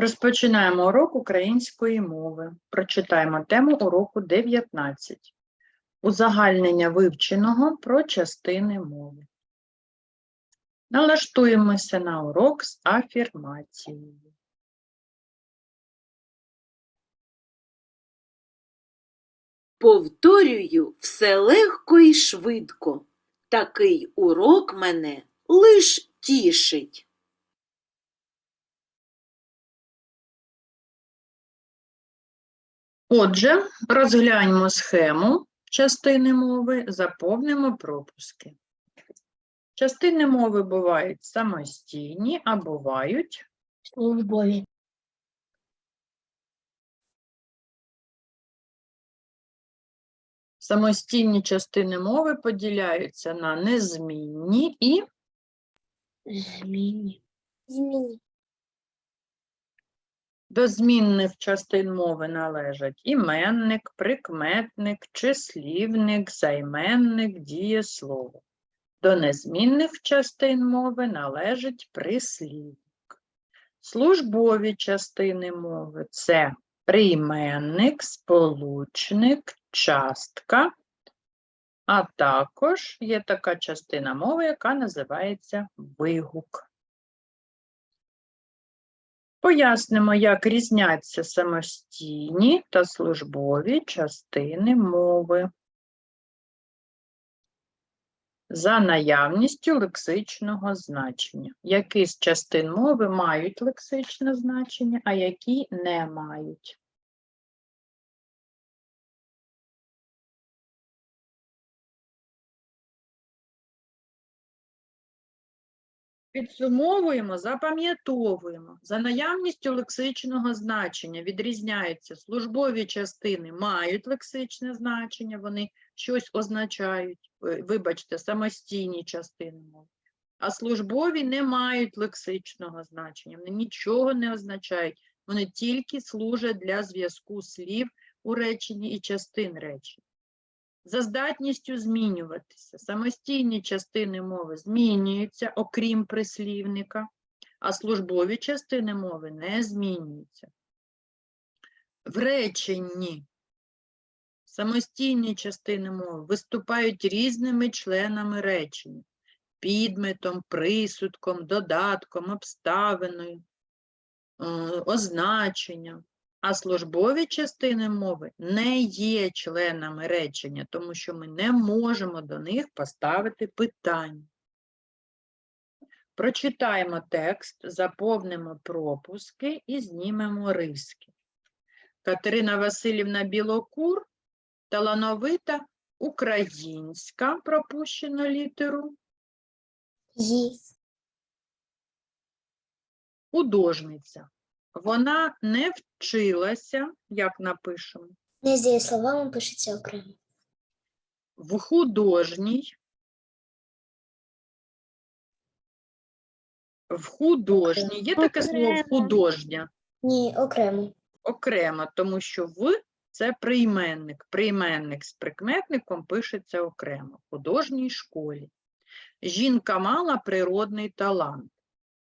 Розпочинаємо урок української мови. Прочитаємо тему уроку 19. Узагальнення вивченого про частини мови. Налаштуємося на урок з афірмацією. Повторюю все легко і швидко. Такий урок мене лиш тішить. Отже, розгляньмо схему частини мови, заповнимо пропуски. Частини мови бувають самостійні, а бувають службові. самостійні частини мови поділяються на незмінні і Змінні. Змінні. До змінних частин мови належать іменник, прикметник, числівник, займенник, дієслово. До незмінних частин мови належить прислівник. Службові частини мови це прийменник, сполучник, частка, а також є така частина мови, яка називається вигук. Пояснимо, як різняться самостійні та службові частини мови. За наявністю лексичного значення. Які з частин мови мають лексичне значення, а які не мають. Підсумовуємо, запам'ятовуємо. За наявністю лексичного значення відрізняються службові частини мають лексичне значення, вони щось означають, вибачте, самостійні частини мови. А службові не мають лексичного значення, вони нічого не означають, вони тільки служать для зв'язку слів у реченні і частин речень. За здатністю змінюватися. Самостійні частини мови змінюються, окрім прислівника, а службові частини мови не змінюються. В реченні самостійні частини мови виступають різними членами речення, підметом, присудком, додатком, обставиною, е, означенням. А службові частини мови не є членами речення, тому що ми не можемо до них поставити питання. Прочитаємо текст, заповнимо пропуски і знімемо риски. Катерина Васильівна Білокур, талановита українська, пропущено літеру, Є. художниця. Вона не вчилася, як напишемо, Не з дієсловами пишеться окремо. в художній, в художній. Є таке слово Окремо. художня Ні, окремо. окремо, тому що в це прийменник. Прийменник з прикметником пишеться окремо в художній школі. Жінка мала природний талант.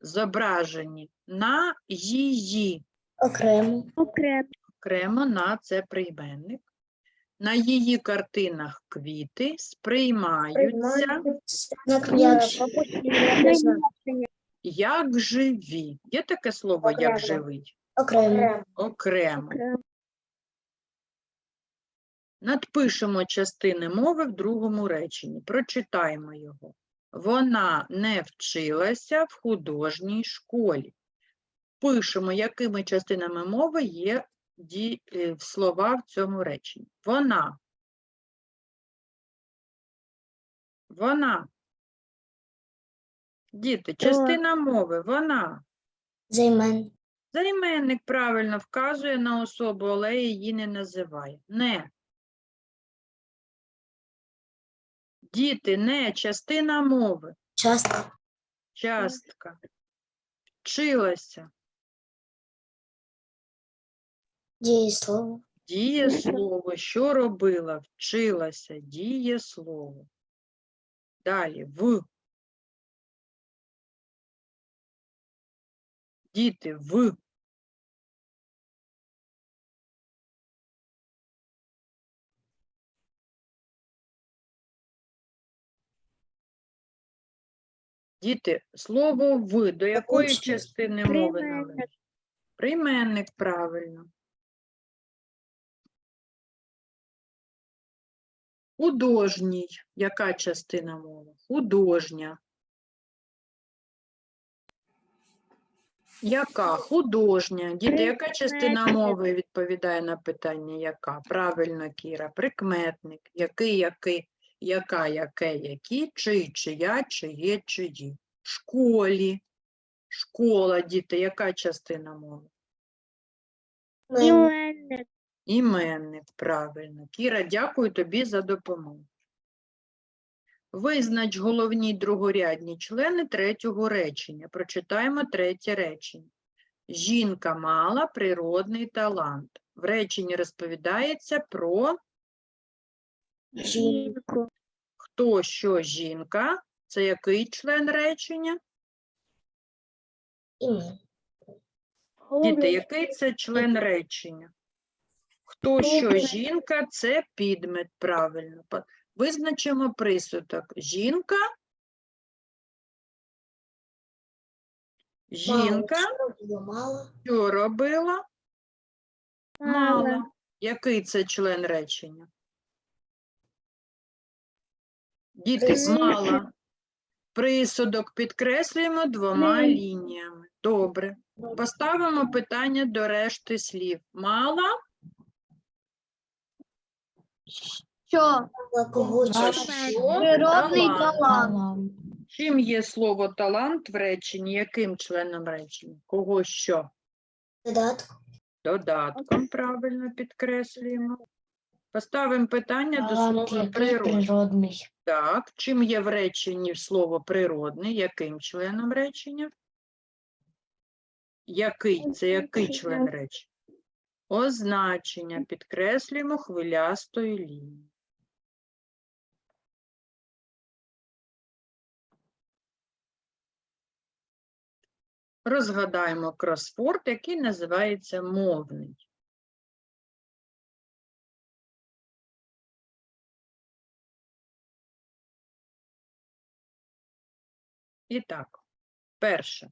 Зображені на її Окремо. Окремо. окремо на це прийменник. На її картинах квіти сприймаються як живі. Є таке слово як Окремо. живий? Окремо. Окремо. Надпишемо частини мови в другому реченні. Прочитаємо його. Вона не вчилася в художній школі. Пишемо, якими частинами мови є е, слова в цьому реченні. Вона. Вона. Діти, частина мови, вона. Займен. Займенник правильно вказує на особу, але її не називає. Не. Діти, не частина мови, Частка. частка. Вчилася. Дієслово. Дієслово. Що робила? Вчилася. Дієслово. Далі. В. Діти, в. Діти, слово в до якої частини мови належить? Прийменник, правильно. Художній. Яка частина мови? Художня. Яка? Художня. Діти, яка частина мови відповідає на питання яка? Правильно, Кіра. Прикметник. Який, який, яка, яке, які, чий, чия, чиє, чиї. Школі. Школа, діти, яка частина мови? Іменник. Іменник, правильно. Кіра, дякую тобі за допомогу. Визнач головні другорядні члени третього речення. Прочитаємо третє речення. Жінка мала природний талант. В реченні розповідається про Жінку. хто, що жінка. Це який член речення? Діти, який це член речення? Хто що жінка це підмет, правильно. Визначимо присудок. Жінка. Жінка Що робила? Мала. Який це член речення? Діти, мала. Присудок підкреслюємо двома Ні. лініями. Добре. Поставимо питання до решти слів. Мала Що? Природний талант. Чим є слово талант в реченні? Яким членом речення? Кого що? Додаток. Додатком правильно підкреслюємо. Поставимо питання до слова природний. Так, чим є в реченні слово природний? Яким членом речення? Який? Це який член речення? Означення підкреслюємо хвилястою лінією. Розгадаємо кросфорд, який називається мовний. І так, перше.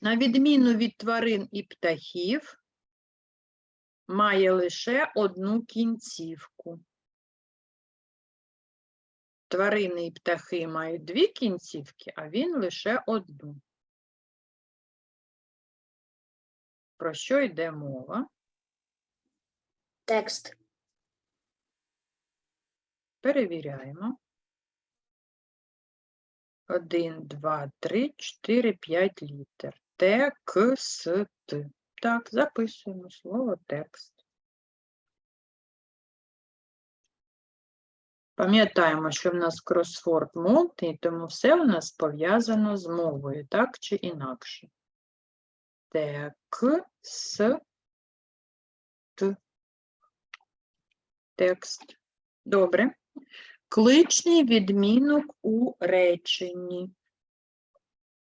На відміну від тварин і птахів, має лише одну кінцівку. Тварини і птахи мають дві кінцівки, а він лише одну. Про що йде мова? Текст. Перевіряємо. Один, два, три, чотири, п'ять літер. Т, К, С, Т. Так, записуємо слово текст. Пам'ятаємо, що в нас кросфорд мовний, тому все у нас пов'язано з мовою, так чи інакше. Т, К, С, Т. Текст. Добре. Кличний відмінок у реченні.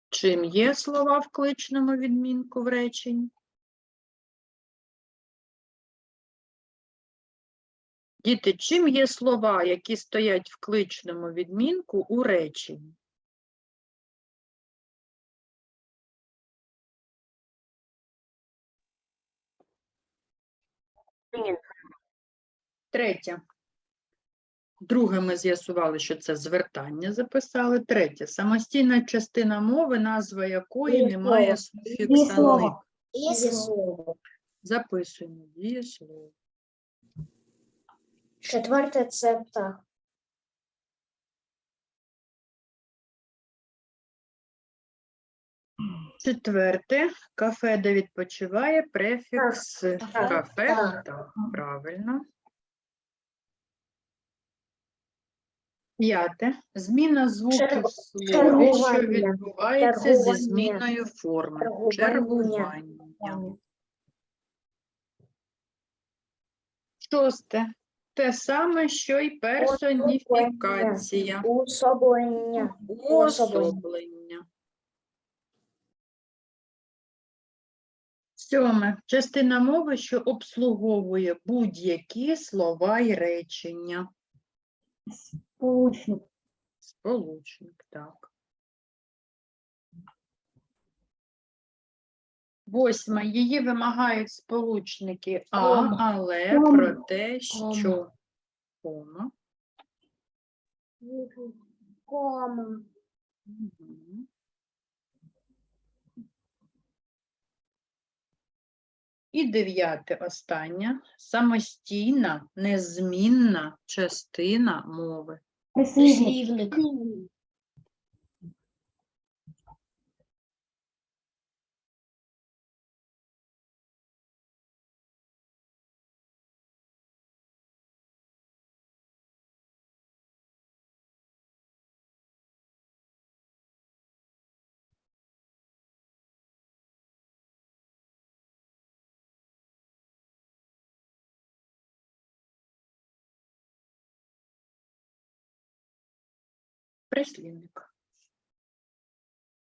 Чим є слова в кличному відмінку в реченні? Діти, чим є слова, які стоять в кличному відмінку у реченні? Третє. Друге, ми з'ясували, що це звертання записали. Третє. Самостійна частина мови, назва якої не має суфікса «ник». Є слово. Записуємо дієслово. Четверте це птах. Четверте. Кафе, де відпочиває, префікс кафе. Так, правильно. П'яте. Зміна звуків Черг- в слові, що чергування. відбувається зі Чергування. зміною форми. Чергування. Чергування. Шосте. Те саме, що й персоніфікація. Уособлення. Уособлення. Сьоме. Частина мови, що обслуговує будь-які слова й речення. Сполучник. Сполучник, так. Восьма. Її вимагають сполучники А, але Кома. про те, що кома. Кома. І дев'яте останнє. Самостійна, незмінна частина мови. Прислівник. Прислівник.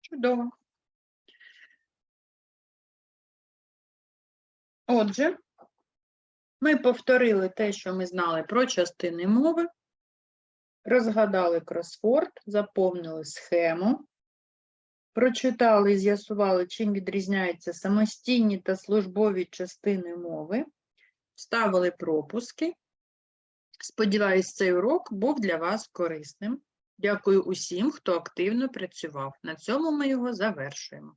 Чудово. Отже, ми повторили те, що ми знали про частини мови, розгадали кросворд, заповнили схему, прочитали і з'ясували, чим відрізняються самостійні та службові частини мови, вставили пропуски. Сподіваюсь, цей урок був для вас корисним. Дякую усім, хто активно працював. На цьому ми його завершуємо.